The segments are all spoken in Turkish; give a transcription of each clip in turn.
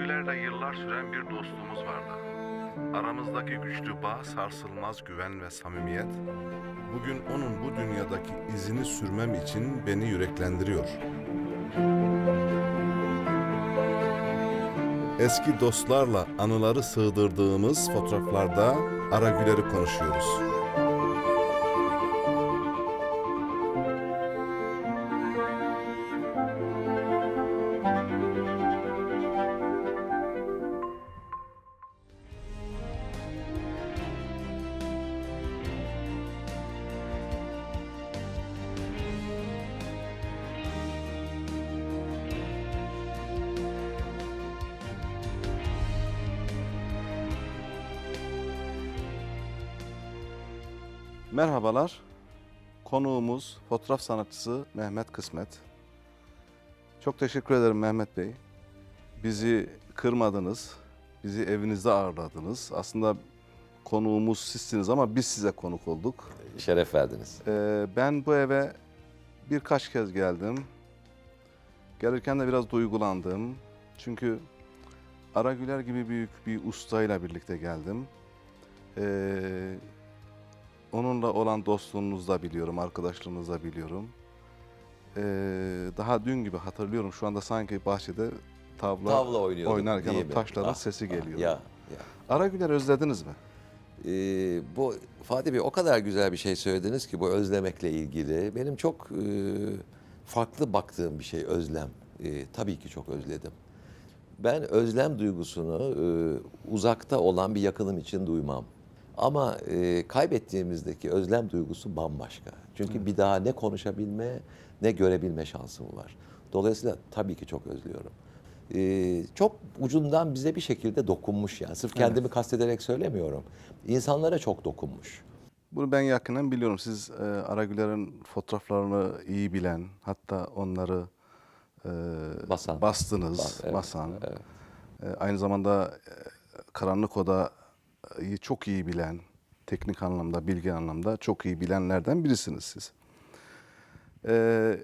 Güler'le yıllar süren bir dostluğumuz vardı. Aramızdaki güçlü bağ, sarsılmaz güven ve samimiyet, bugün onun bu dünyadaki izini sürmem için beni yüreklendiriyor. Eski dostlarla anıları sığdırdığımız fotoğraflarda Ara Güler'i konuşuyoruz. Merhabalar. Konuğumuz fotoğraf sanatçısı Mehmet Kısmet. Çok teşekkür ederim Mehmet Bey. Bizi kırmadınız. Bizi evinizde ağırladınız. Aslında konuğumuz sizsiniz ama biz size konuk olduk. Şeref verdiniz. Ee, ben bu eve birkaç kez geldim. Gelirken de biraz duygulandım. Çünkü Ara Güler gibi büyük bir ustayla birlikte geldim. Ee, onunla olan dostluğunuzu da biliyorum, arkadaşlığınızı da biliyorum. Ee, daha dün gibi hatırlıyorum. Şu anda sanki bahçede tavla, Tavla oynuyorduk. oynarken o mi? taşların Ah, sesi ah, geliyor. Ya, ya. Ara Güler özlediniz mi? Ee, bu Fatih Bey o kadar güzel bir şey söylediniz ki bu özlemekle ilgili. Benim çok e, farklı baktığım bir şey özlem. E, tabii ki çok özledim. Ben özlem duygusunu e, uzakta olan bir yakınım için duymam. Ama e, kaybettiğimizdeki özlem duygusu bambaşka. Çünkü bir daha ne konuşabilme ne görebilme şansım var. Dolayısıyla tabii ki çok özlüyorum. E, çok ucundan bize bir şekilde dokunmuş yani. Sırf kendimi kastederek söylemiyorum. İnsanlara çok dokunmuş. Bunu ben yakından biliyorum. Siz e, Ara Güler'in fotoğraflarını iyi bilen, hatta onları e, Basan. bastınız, Bas- evet, basan. E, aynı zamanda e, Karanlık Oda'yı çok iyi bilen, teknik anlamda, bilgi anlamda çok iyi bilenlerden birisiniz siz. E,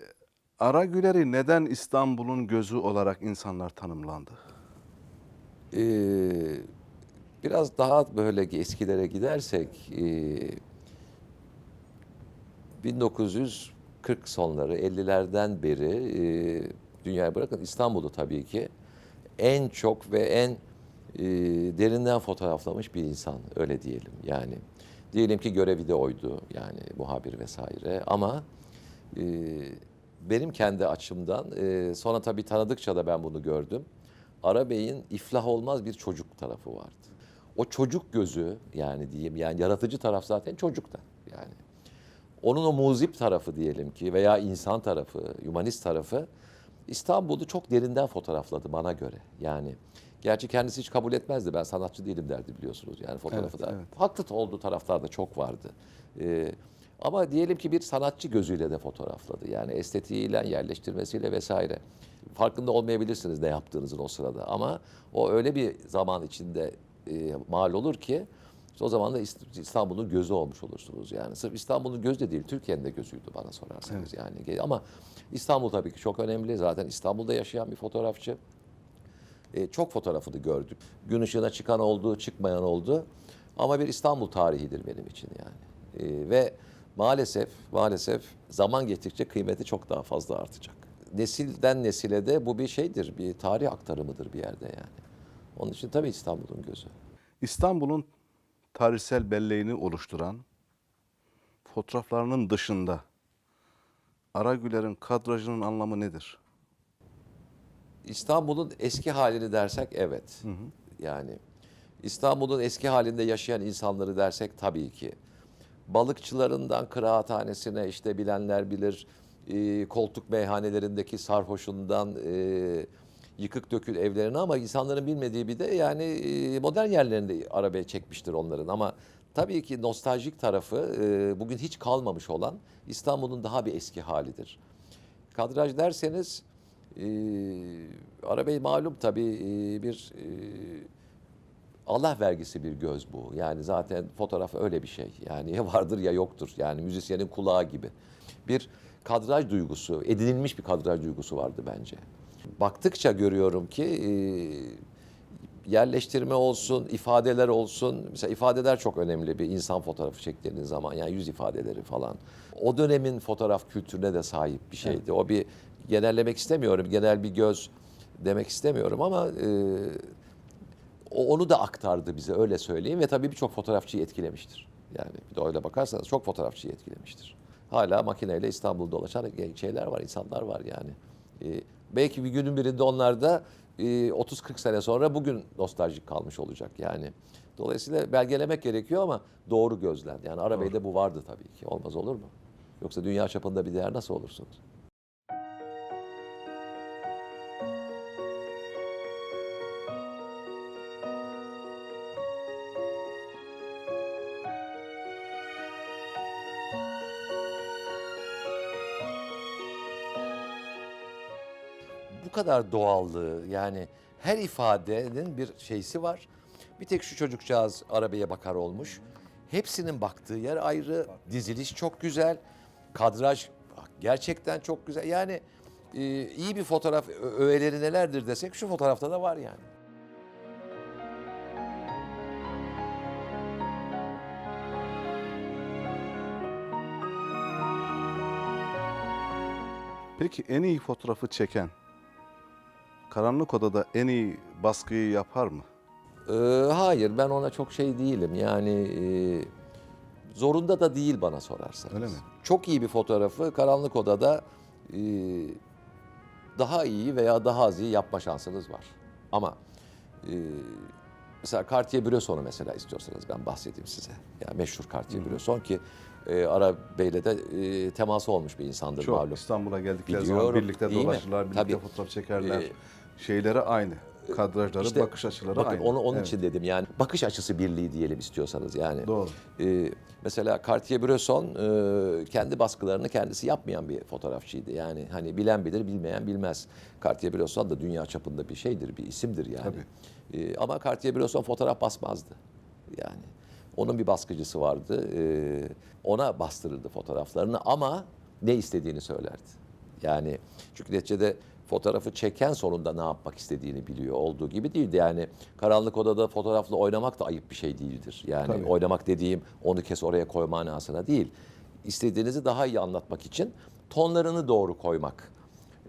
Ara Güler'i neden İstanbul'un gözü olarak insanlar tanımlandı? Ee, biraz daha böyle eskilere gidersek e, 1940 sonları 50'lerden beri e, dünyayı bırakın İstanbul'u tabii ki en çok ve en e, derinden fotoğraflamış bir insan öyle diyelim yani. Diyelim ki görevi de oydu yani muhabir vesaire ama e, benim kendi açımdan e, sonra tabii tanıdıkça da ben bunu gördüm. Arabey'in iflah olmaz bir çocuk tarafı vardı. O çocuk gözü yani diyeyim yani yaratıcı taraf zaten çocukta yani. Onun o muzip tarafı diyelim ki veya insan tarafı, humanist tarafı İstanbul'u çok derinden fotoğrafladı bana göre. Yani gerçi kendisi hiç kabul etmezdi. Ben sanatçı değilim derdi biliyorsunuz. Yani fotoğrafı Evet, da evet. haklı olduğu taraftar da çok vardı. Ee, ama diyelim ki bir sanatçı gözüyle de fotoğrafladı. Yani estetiğiyle, yerleştirmesiyle vesaire. Farkında olmayabilirsiniz ne yaptığınızın o sırada. Ama o öyle bir zaman içinde e, mal olur ki işte o zaman da İst- İstanbul'un gözü olmuş olursunuz. Yani sırf İstanbul'un gözü de değil, Türkiye'nin de gözüydü bana sorarsanız. Yani ama İstanbul tabii ki çok önemli. Zaten İstanbul'da yaşayan bir fotoğrafçı. E, çok fotoğrafını gördük. Gün ışığına çıkan oldu, çıkmayan oldu. Ama bir İstanbul tarihidir benim için yani. E, ve maalesef, maalesef zaman geçtikçe kıymeti çok daha fazla artacak. Nesilden nesile de bu bir şeydir, bir tarih aktarımıdır bir yerde yani. Onun için tabii İstanbul'un gözü. İstanbul'un tarihsel belleğini oluşturan fotoğraflarının dışında Ara Güler'in kadrajının anlamı nedir? İstanbul'un eski halini dersek evet. Yani İstanbul'un eski halinde yaşayan insanları dersek tabii ki. Balıkçılarından kıraathanesine işte bilenler bilir. e, koltuk meyhanelerindeki sarhoşundan e, yıkık dökül evlerine ama insanların bilmediği bir de yani e, modern yerlerinde arabaya çekmiştir onların ama tabii ki nostaljik tarafı e, bugün hiç kalmamış olan İstanbul'un daha bir eski halidir. Kadraj derseniz Arabey malum tabii e, bir e, Allah vergisi bir göz bu. Yani zaten fotoğraf öyle bir şey. Yani ya vardır ya yoktur. Yani müzisyenin kulağı gibi. Bir kadraj duygusu, edinilmiş bir kadraj duygusu vardı bence. Baktıkça görüyorum ki e, yerleştirme olsun, ifadeler olsun. Mesela ifadeler çok önemli bir insan fotoğrafı çektiğiniz zaman. Yani yüz ifadeleri falan. O dönemin fotoğraf kültürüne de sahip bir şeydi. O bir genellemek istemiyorum. Genel bir göz demek istemiyorum ama e, onu da aktardı bize öyle söyleyeyim ve tabii birçok fotoğrafçıyı etkilemiştir. Yani bir de öyle bakarsanız çok fotoğrafçıyı etkilemiştir. Hala makineyle İstanbul'da dolaşan şeyler var, insanlar var yani. Ee, belki bir günün birinde onlar da e, 30-40 sene sonra bugün nostaljik kalmış olacak yani. Dolayısıyla belgelemek gerekiyor ama doğru gözlen. Yani Arabey'de bu vardı tabii ki. Olmaz olur mu? Yoksa dünya çapında bir değer nasıl olursunuz? Kadar doğallığı yani her ifadenin bir şeysi var. Bir tek şu çocukcağız arabaya bakar olmuş. Hepsinin baktığı yer ayrı. Diziliş çok güzel. Kadraj gerçekten çok güzel. Yani e, iyi bir fotoğraf öğeleri nelerdir desek şu fotoğrafta da var yani. Peki en iyi fotoğrafı çeken karanlık odada en iyi baskıyı yapar mı? Ee, hayır ben ona çok şey değilim. Yani e, zorunda da değil bana sorarsanız. Öyle mi? Çok iyi bir fotoğrafı karanlık odada e, daha iyi veya daha az iyi yapma şansınız var. Ama e, mesela Cartier-Bresson'u mesela istiyorsanız ben bahsedeyim size. Yani meşhur Cartier-Bresson ki e, Ara Bey'le de e, teması olmuş bir insandır Çok malum. İstanbul'a geldikleri Biliyorum, zaman birlikte değil mi? dolaşırlar, birlikte Tabii. fotoğraf çekerler. Ee, Şeyleri aynı. Kadrajları, İşte bakış açıları bakın aynı. onu onun Evet, için dedim yani bakış açısı birliği diyelim istiyorsanız yani. Doğru. Ee, mesela Cartier-Bresson e, kendi baskılarını kendisi yapmayan bir fotoğrafçıydı. Yani hani bilen bilir, bilmeyen bilmez. Cartier-Bresson da dünya çapında bir şeydir, bir isimdir yani. Tabii. Ee, ama Cartier-Bresson fotoğraf basmazdı. Yani onun bir baskıcısı vardı. Ee, ona bastırırdı fotoğraflarını ama ne istediğini söylerdi. Yani çünkü neticede fotoğrafı çeken sonunda ne yapmak istediğini biliyor olduğu gibi değildi. Yani karanlık odada fotoğrafla oynamak da ayıp bir şey değildir. Yani Tabii. oynamak dediğim onu kes oraya koy manasına değil. İstediğinizi daha iyi anlatmak için tonlarını doğru koymak.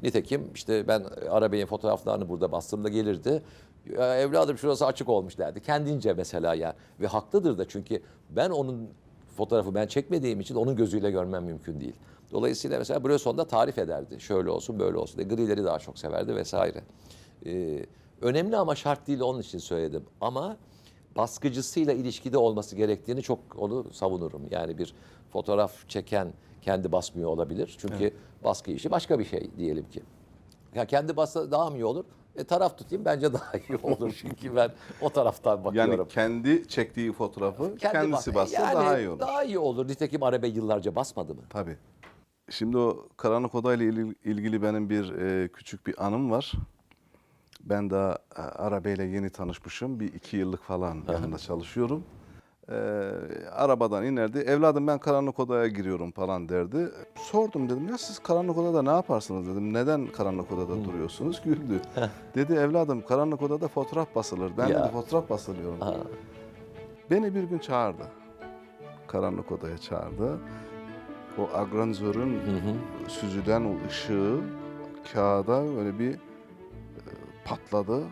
Nitekim işte ben Arabey'in fotoğraflarını burada bastığımda gelirdi. Ya evladım şurası açık olmuş derdi. Kendince mesela ya. Ve haklıdır da çünkü ben onun fotoğrafı ben çekmediğim için onun gözüyle görmem mümkün değil. Dolayısıyla mesela Bresson da tarif ederdi. Şöyle olsun böyle olsun. diye. Grileri daha çok severdi vesaire. Ee, önemli ama şart değil onun için söyledim. Ama baskıcısıyla ilişkide olması gerektiğini çok onu savunurum. Yani bir fotoğraf çeken kendi basmıyor olabilir. Çünkü baskı işi başka bir şey diyelim ki. Ya kendi bassa daha mı iyi olur? E, taraf tutayım bence daha iyi olur çünkü ben o taraftan bakıyorum. Yani kendi çektiği fotoğrafı Kendi kendisi bas- bassa yani daha iyi olur. Daha iyi olur. Nitekim Arabe yıllarca basmadı mı? Tabii. Şimdi o karanlık odayla il- ilgili benim bir e, küçük bir anım var. Ben daha e, arabayla yeni tanışmışım. Bir iki yıllık falan yanında çalışıyorum. E, arabadan inerdi. Evladım ben karanlık odaya giriyorum falan derdi. Sordum dedim ya siz karanlık odada ne yaparsınız dedim. Neden karanlık odada duruyorsunuz? Güldü. dedi evladım karanlık odada fotoğraf basılır. Ben Ya. dedi fotoğraf basılıyorum. Beni bir gün çağırdı. Karanlık odaya çağırdı. O agranzörün süzülen o ışığı kağıda böyle bir e, patladı.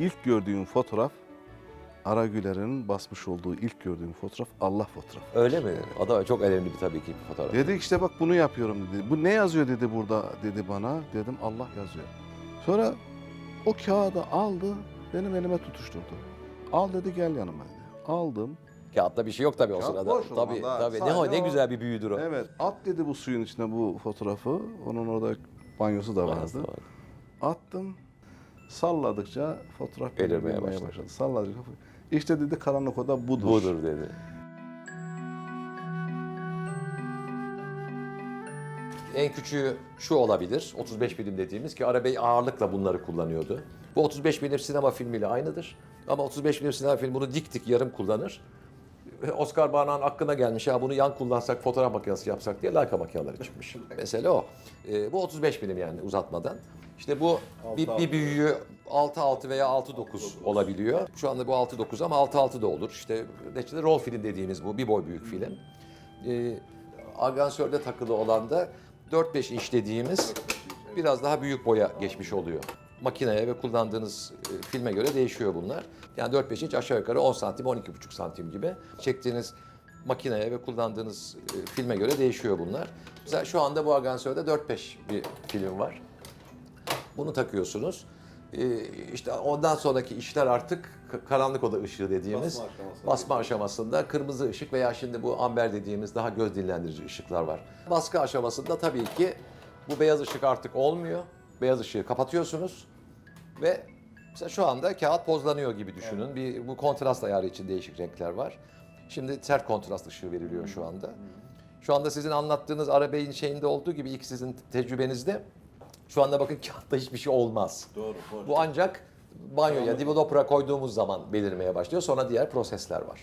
İlk gördüğüm fotoğraf Ara Güler'in basmış olduğu ilk gördüğüm fotoğraf Allah fotoğrafı. Öyle mi? O da çok önemli bir tabii ki bir fotoğraf. Dedi işte bak bunu yapıyorum dedi. Bu ne yazıyor dedi burada dedi bana. Dedim Allah yazıyor. Sonra o kağıdı aldı benim elime tutuşturdu. Al dedi gel yanıma dedi. Aldım. Kağıtta bir şey yok tabii o Kağıt sırada. boş o tabii zaman, tabii. Ne, sadece ne o- güzel bir büyüdür o. Evet at dedi bu suyun içine bu fotoğrafı. Onun orada banyosu da vardı. var. Attım. Salladıkça fotoğraf Belirmeye belirmeye başladı. başladı. Salladıkça işte dedi karanlık oda budur. Budur dedi. En küçüğü şu olabilir. 35 milim dediğimiz ki Arabey ağırlıkla bunları kullanıyordu. Bu 35 milim sinema filmiyle aynıdır. Ama 35 milim sinema filmi bunu dik dik yarım kullanır. Oscar Barnağ'ın aklına gelmiş ya bunu yan kullansak fotoğraf makinesi yapsak diye Leica makineleri çıkmış. Mesele o. Ee, bu 35 milim yani uzatmadan. İşte bu bir, bir büyüğü 6.6 veya 6.9 olabiliyor. Şu anda bu 6.9 ama 6.6 da olur. İşte neticede roll film dediğimiz bu bir boy büyük film. Ee, agansörde takılı olan da 4-5 inç dediğimiz biraz daha büyük boya geçmiş oluyor. Makineye ve kullandığınız e, filme göre değişiyor bunlar. Yani 4-5 inç aşağı yukarı 10 santim, 12,5 santim gibi. Çektiğiniz makineye ve kullandığınız e, filme göre değişiyor bunlar. Mesela şu anda bu agansörde 4-5 bir film var. Bunu takıyorsunuz. Ee, işte ondan sonraki işler artık karanlık oda ışığı dediğimiz Basma aşaması. basma aşamasında kırmızı ışık veya şimdi bu amber dediğimiz daha göz dinlendirici ışıklar var. Baskı aşamasında tabii ki bu beyaz ışık artık olmuyor. Beyaz ışığı kapatıyorsunuz ve mesela şu anda kağıt pozlanıyor gibi düşünün. Bir bu kontrast ayarı için değişik renkler var. Şimdi sert kontrast ışığı veriliyor şu anda. Şu anda sizin anlattığınız arabeyin şeyinde olduğu gibi ilk sizin tecrübenizde şu anda bakın kağıtta hiçbir şey olmaz. Doğru, doğru. Bu ancak banyoya developer'a koyduğumuz zaman belirmeye başlıyor. Sonra diğer prosesler var.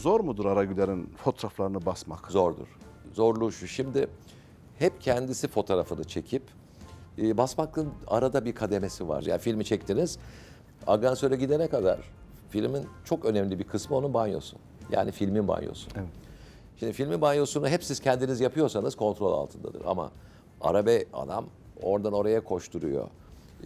Zor mudur Ara Güler'in fotoğraflarını basmak? Zordur. Zorluğu şu. Şimdi hep kendisi fotoğrafını çekip e, basmakın arada bir kademesi var. Yani filmi çektiniz. Agansöre gidene kadar filmin çok önemli bir kısmı onun banyosu. Yani filmin banyosu. Evet. Şimdi filmin banyosunu hep siz kendiniz yapıyorsanız kontrol altındadır. Ama arabe adam oradan oraya koşturuyor.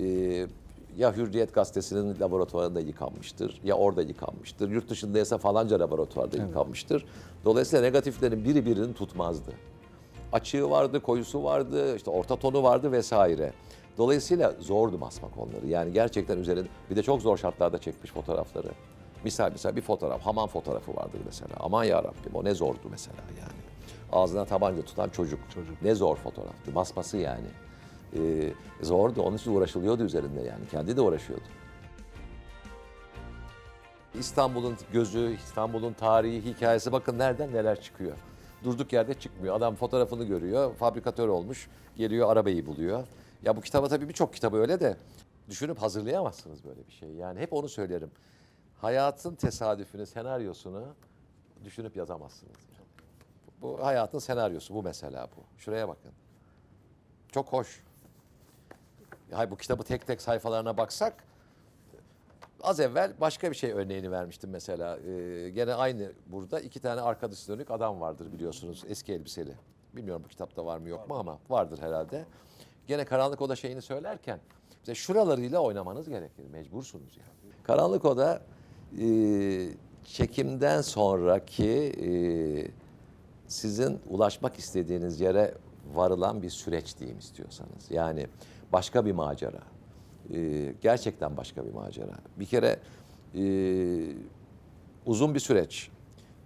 Ee, ya Hürriyet Gazetesi'nin laboratuvarında yıkanmıştır, ya orada yıkanmıştır. Yurt dışındaysa falanca laboratuvarda yıkanmıştır. Dolayısıyla negatiflerin biri birini tutmazdı. Açığı vardı, koyusu vardı, işte orta tonu vardı vesaire. Dolayısıyla zordu basmak onları. Yani gerçekten üzerinde bir de çok zor şartlarda çekmiş fotoğrafları. Misal misal bir fotoğraf, hamam fotoğrafı vardır mesela. Aman ya Rabbim o ne zordu mesela yani. Ağzına tabanca tutan çocuk. Çocuk. Ne zor fotoğraftı. Basması yani. Ee, zordu. Onun için uğraşılıyordu üzerinde yani. Kendi de uğraşıyordu. İstanbul'un gözü, İstanbul'un tarihi, hikayesi bakın nereden neler çıkıyor. Durduk yerde çıkmıyor. Adam fotoğrafını görüyor, fabrikatör olmuş, geliyor arabayı buluyor. Ya bu kitaba tabii birçok kitabı öyle de düşünüp hazırlayamazsınız böyle bir şey. Yani hep onu söylerim. Hayatın tesadüfünü, senaryosunu düşünüp yazamazsınız. Bu hayatın senaryosu bu mesela bu. Şuraya bakın. Çok hoş. Hay bu kitabı tek tek sayfalarına baksak Az evvel başka bir şey örneğini vermiştim mesela. Ee, gene aynı burada iki tane arkadaş dönük adam vardır biliyorsunuz eski elbiseli. Bilmiyorum bu kitapta var mı yok mu ama vardır herhalde. Gene Karanlık Oda şeyini söylerken işte şuralarıyla oynamanız gerekir. Mecbursunuz yani. Karanlık Oda e, çekimden sonraki e, sizin ulaşmak istediğiniz yere varılan bir süreç diyeyim istiyorsanız. Yani başka bir macera. Ee, gerçekten başka bir macera. Bir kere e, uzun bir süreç.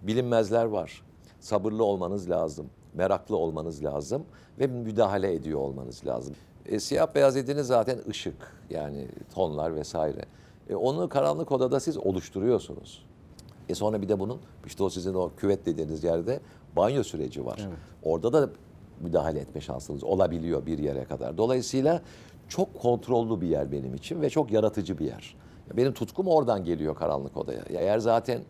Bilinmezler var. Sabırlı olmanız lazım. Meraklı olmanız lazım. Ve müdahale ediyor olmanız lazım. E, siyah beyaz dediğiniz zaten ışık. Yani tonlar vesaire. E, onu karanlık odada siz oluşturuyorsunuz. E sonra bir de bunun işte o sizin o küvet dediğiniz yerde banyo süreci var. Orada da müdahale etme şansınız olabiliyor bir yere kadar. Dolayısıyla çok kontrollü bir yer benim için ve çok yaratıcı bir yer. Benim tutkum oradan geliyor karanlık odaya. Ya Eğer zaten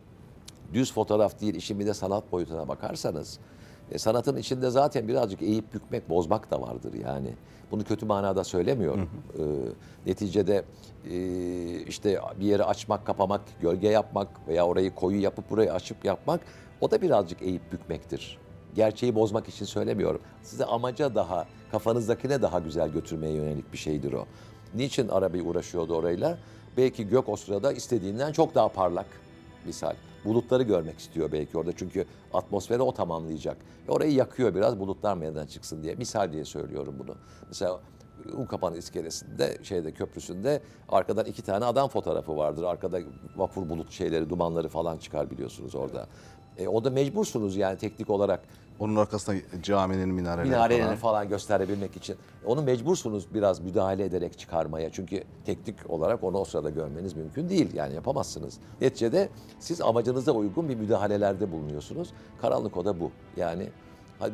düz fotoğraf değil işin bir de sanat boyutuna bakarsanız e, sanatın içinde zaten birazcık eğip bükmek, bozmak da vardır yani. Bunu kötü manada söylemiyorum. E, neticede e, işte bir yeri açmak, kapamak, gölge yapmak veya orayı koyu yapıp burayı açıp yapmak o da birazcık eğip bükmektir. Gerçeği bozmak için söylemiyorum. Size amaca daha, kafanızdakine daha güzel götürmeye yönelik bir şeydir o. Niçin arabayı uğraşıyordu orayla? Belki gök o sırada istediğinden çok daha parlak misal. Bulutları görmek istiyor belki orada çünkü atmosferi o tamamlayacak. E orayı yakıyor biraz bulutlar meydana çıksın diye. Misal diye söylüyorum bunu. Mesela Unkapanı iskelesinde, şeyde köprüsünde arkadan iki tane adam fotoğrafı vardır. Arkada vapur bulut şeyleri, dumanları falan çıkar biliyorsunuz orada. E, o da mecbursunuz yani teknik olarak Onun arkasında caminin minareleri minarelerini falan. falan gösterebilmek için. Onu mecbursunuz biraz müdahale ederek çıkarmaya. Çünkü teknik olarak onu o sırada görmeniz mümkün değil. Yani yapamazsınız. Neticede siz amacınıza uygun bir müdahalelerde bulunuyorsunuz. Karanlık oda bu. Yani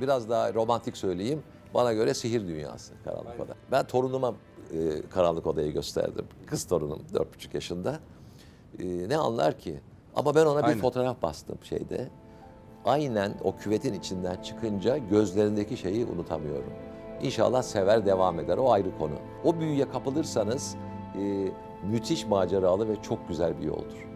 biraz daha romantik söyleyeyim. Bana göre sihir dünyası karanlık oda. Ben torunuma e, karanlık odayı gösterdim. Kız torunum 4,5 yaşında. E, ne anlar ki? Ama ben ona bir Aynen. fotoğraf bastım şeyde. Aynen o küvetin içinden çıkınca gözlerindeki şeyi unutamıyorum. İnşallah sever devam eder. O ayrı konu. O büyüye kapılırsanız e, müthiş maceralı ve çok güzel bir yoldur.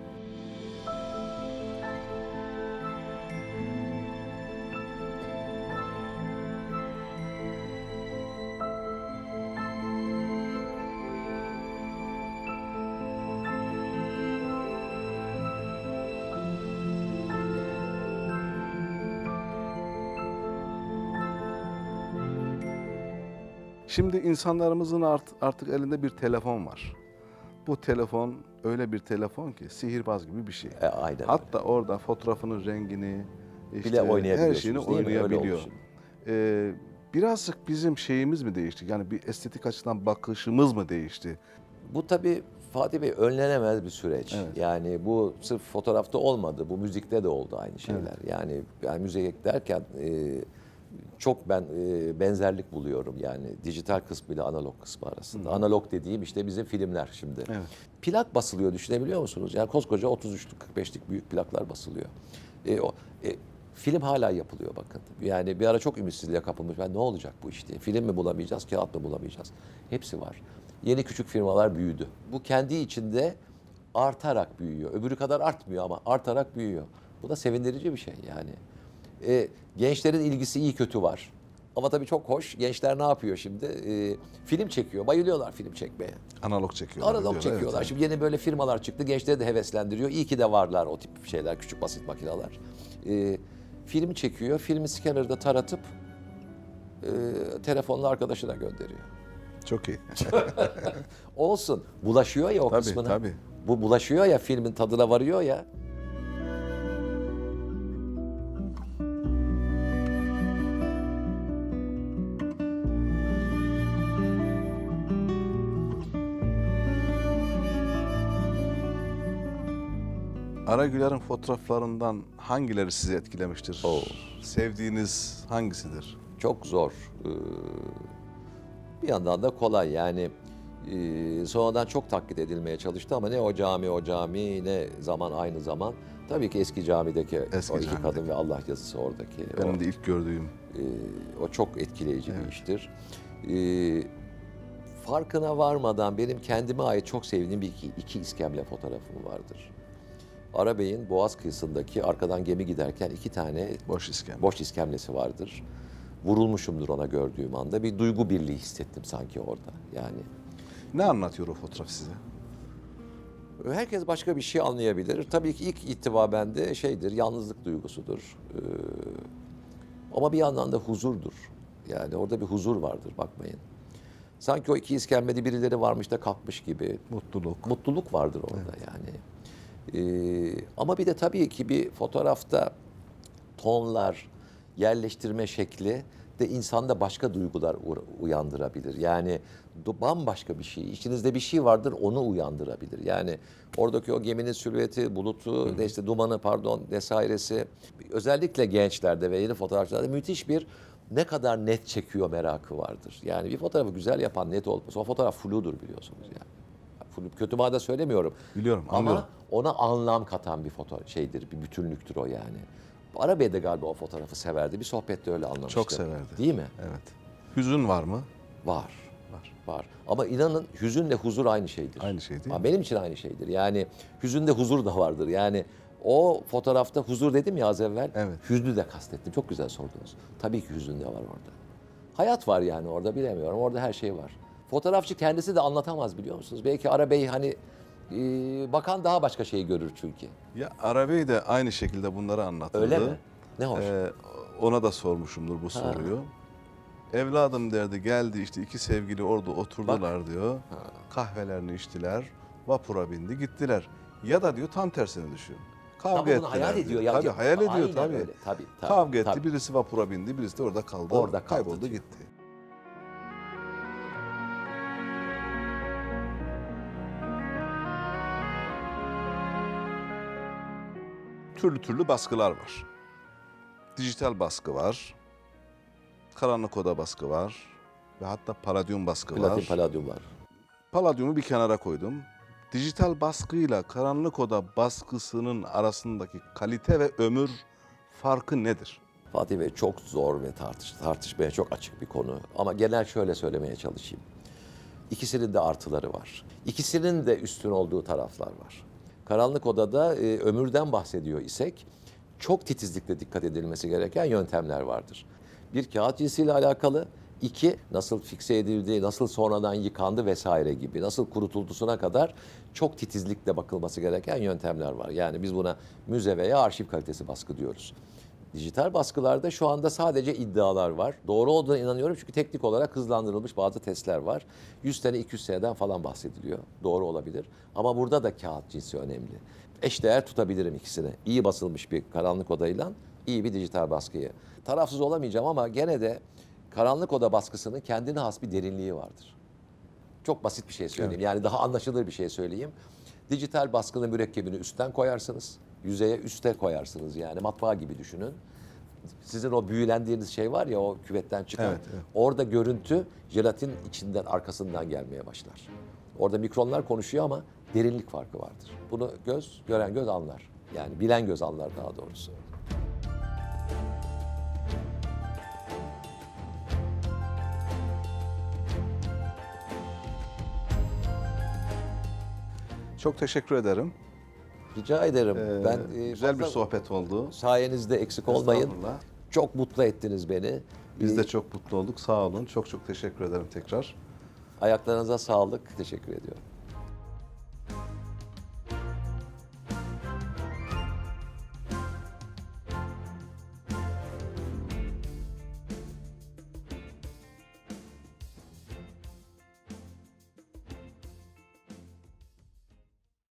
İnsanlarımızın art- artık elinde bir telefon var. Bu telefon öyle bir telefon ki sihirbaz gibi bir şey. E, aynen. Hatta orada fotoğrafının rengini, işte Bile her oynayabiliyorsunuz, şeyini değil mi? Öyle oynayabiliyor. olmuş. Ee, birazcık bizim şeyimiz mi değişti? Yani bir estetik açıdan bakışımız mı değişti? Bu tabii Fatih Bey önlenemez bir süreç. Evet. Yani bu sırf fotoğrafta olmadı. Bu müzikte de oldu aynı şeyler. Yani, yani müzik derken e, çok ben e, benzerlik buluyorum. Yani dijital kısmı ile analog kısmı arasında. Analog dediğim işte bizim filmler şimdi. Evet. Plak basılıyor düşünebiliyor musunuz? Yani koskoca 33'lük 45'lik büyük plaklar basılıyor. E, o, e, film hala yapılıyor bakın. Yani bir ara çok ümitsizliğe kapılmış. Ben ne olacak bu iş diye. Film mi bulamayacağız, kağıt mı bulamayacağız? Hepsi var. Yeni küçük firmalar büyüdü. Bu kendi içinde artarak büyüyor. Öbürü kadar artmıyor ama artarak büyüyor. Bu da sevindirici bir şey yani. E, gençlerin ilgisi iyi kötü var. Ama tabii çok hoş. Gençler ne yapıyor şimdi? E, film çekiyor. Bayılıyorlar film çekmeye. Analog çekiyorlar. Analog diyorlar. çekiyorlar. Evet, Şimdi yeni böyle firmalar çıktı. Gençleri de heveslendiriyor. İyi ki de varlar o tip şeyler, küçük basit makineler. Ee, filmi çekiyor. Filmi scanner'da taratıp e, telefonla arkadaşına gönderiyor. Çok iyi. Olsun. Bulaşıyor ya o Tabii, kısmına. tabii. Bu bulaşıyor ya filmin tadına varıyor ya. Ara Güler'in fotoğraflarından hangileri sizi etkilemiştir? Oo. Sevdiğiniz hangisidir? Çok zor. Ee, bir yandan da kolay yani e, sonradan çok taklit edilmeye çalıştı ama ne o cami o cami ne zaman aynı zaman. Tabii ki eski camideki Eski o iki camideki. kadın ve Allah yazısı oradaki. o, Benim de ilk gördüğüm. e, o çok etkileyici bir iştir. E, farkına varmadan benim kendime ait çok sevdiğim bir iki, iki iskemle fotoğrafım vardır. Arabey'in Boğaz kıyısındaki arkadan gemi giderken iki tane Boş iskemle. boş iskemlesi vardır. Vurulmuşumdur ona gördüğüm anda. Bir duygu birliği hissettim sanki orada. Yani Ne anlatıyor o fotoğraf size? herkes başka bir şey anlayabilir. Tabii ki ilk ittiba bende şeydir, yalnızlık duygusudur. Ee, ama bir yandan da huzurdur. Yani orada bir huzur vardır bakmayın. Sanki o iki iskemlede birileri varmış da kalkmış gibi. Mutluluk. Mutluluk vardır orada yani. Ee, ama bir de tabii ki bir fotoğrafta tonlar, yerleştirme şekli de insanda başka duygular uyandırabilir. Yani bambaşka bir şey, içinizde bir şey vardır onu uyandırabilir. Yani oradaki o geminin silüeti, bulutu, de işte dumanı pardon vesairesi özellikle gençlerde ve yeni fotoğrafçılarda müthiş bir ne kadar net çekiyor merakı vardır. Yani bir fotoğrafı güzel yapan net olması o fotoğraf fludur biliyorsunuz yani. Flu- Kötü manada söylemiyorum. Biliyorum, Ama anlıyorum. Ona anlam katan bir foto şeydir, bir bütünlüktür o yani. Arabey de galiba o fotoğrafı severdi. Bir sohbette öyle anlamıştım. Çok severdi. Değil mi? Evet. Hüzün var mı? Var. Var. Var. Ama inanın hüzünle huzur aynı şeydir. Aynı şey değil Ama mi? Benim için aynı şeydir. Yani hüzünde huzur da vardır. Yani o fotoğrafta huzur dedim ya az evvel. Evet. Hüznü de kastettim. Çok güzel sordunuz. Tabii ki hüzün de var orada. Hayat var yani orada bilemiyorum. Orada her şey var. Fotoğrafçı kendisi de anlatamaz biliyor musunuz? Belki Arabey hani e, bakan daha başka şey görür çünkü. Ya Arabey de aynı şekilde bunları anlatırdı. Öyle mi? Ne hoş. Ee, ona da sormuşumdur bu soruyu. Evladım derdi geldi işte iki sevgili orada oturdular diyor. Kahvelerini içtiler. Vapura bindi gittiler. Ya da diyor tam tersini düşün. Kavga bunu ettiler. hayal ediyor. ya. Tabii hayal ediyor tabii. öyle. Tabii, tabii, Kavga etti. tabii. Birisi vapura bindi. Birisi de orada kaldı. Orada kaldı Kayboldu diyor. gitti. Türlü türlü baskılar var. Dijital baskı var. Karanlık oda baskı var. Ve hatta palladium baskı Platin var. paladyum var. Palladium'u bir kenara koydum. Dijital baskıyla karanlık oda baskısının arasındaki kalite ve ömür farkı nedir? Fatih Bey çok zor ve tartış, tartışmaya çok açık bir konu. Ama genel şöyle söylemeye çalışayım. İkisinin de artıları var. İkisinin de üstün olduğu taraflar var. Karanlık odada e, ömürden bahsediyor isek çok titizlikle dikkat edilmesi gereken yöntemler vardır. Bir kağıt cinsiyle alakalı, iki nasıl fikse edildi, nasıl sonradan yıkandı vesaire gibi, nasıl kurutuldusuna kadar çok titizlikle bakılması gereken yöntemler var. Yani biz buna müze veya arşiv kalitesi baskı diyoruz. Dijital baskılarda şu anda sadece iddialar var. Doğru olduğuna inanıyorum çünkü teknik olarak hızlandırılmış bazı testler var. 100 sene 200 seneden falan bahsediliyor. Doğru olabilir. Ama burada da kağıt cinsi önemli. Eşdeğer tutabilirim ikisini. İyi basılmış bir karanlık odayla iyi bir dijital baskıyı. Tarafsız olamayacağım ama gene de karanlık oda baskısının kendine has bir derinliği vardır. Çok basit bir şey söyleyeyim. Yani daha anlaşılır bir şey söyleyeyim. Dijital baskının mürekkebini üstten koyarsınız. Yüzeye üste koyarsınız yani matbaa gibi düşünün. Sizin o büyülendiğiniz şey var ya o küvetten çıkan. Evet, evet. Orada görüntü jelatin içinden arkasından gelmeye başlar. Orada mikronlar konuşuyor ama derinlik farkı vardır. Bunu göz, gören göz anlar. Yani bilen göz anlar daha doğrusu. Çok teşekkür ederim. Rica ederim. Ee, ben e, güzel bir sohbet oldu. Sayenizde eksik olmayın. Çok mutlu ettiniz beni. Biz de çok mutlu olduk. Sağ olun. Çok çok teşekkür ederim tekrar. Ayaklarınıza sağlık. Teşekkür ediyorum.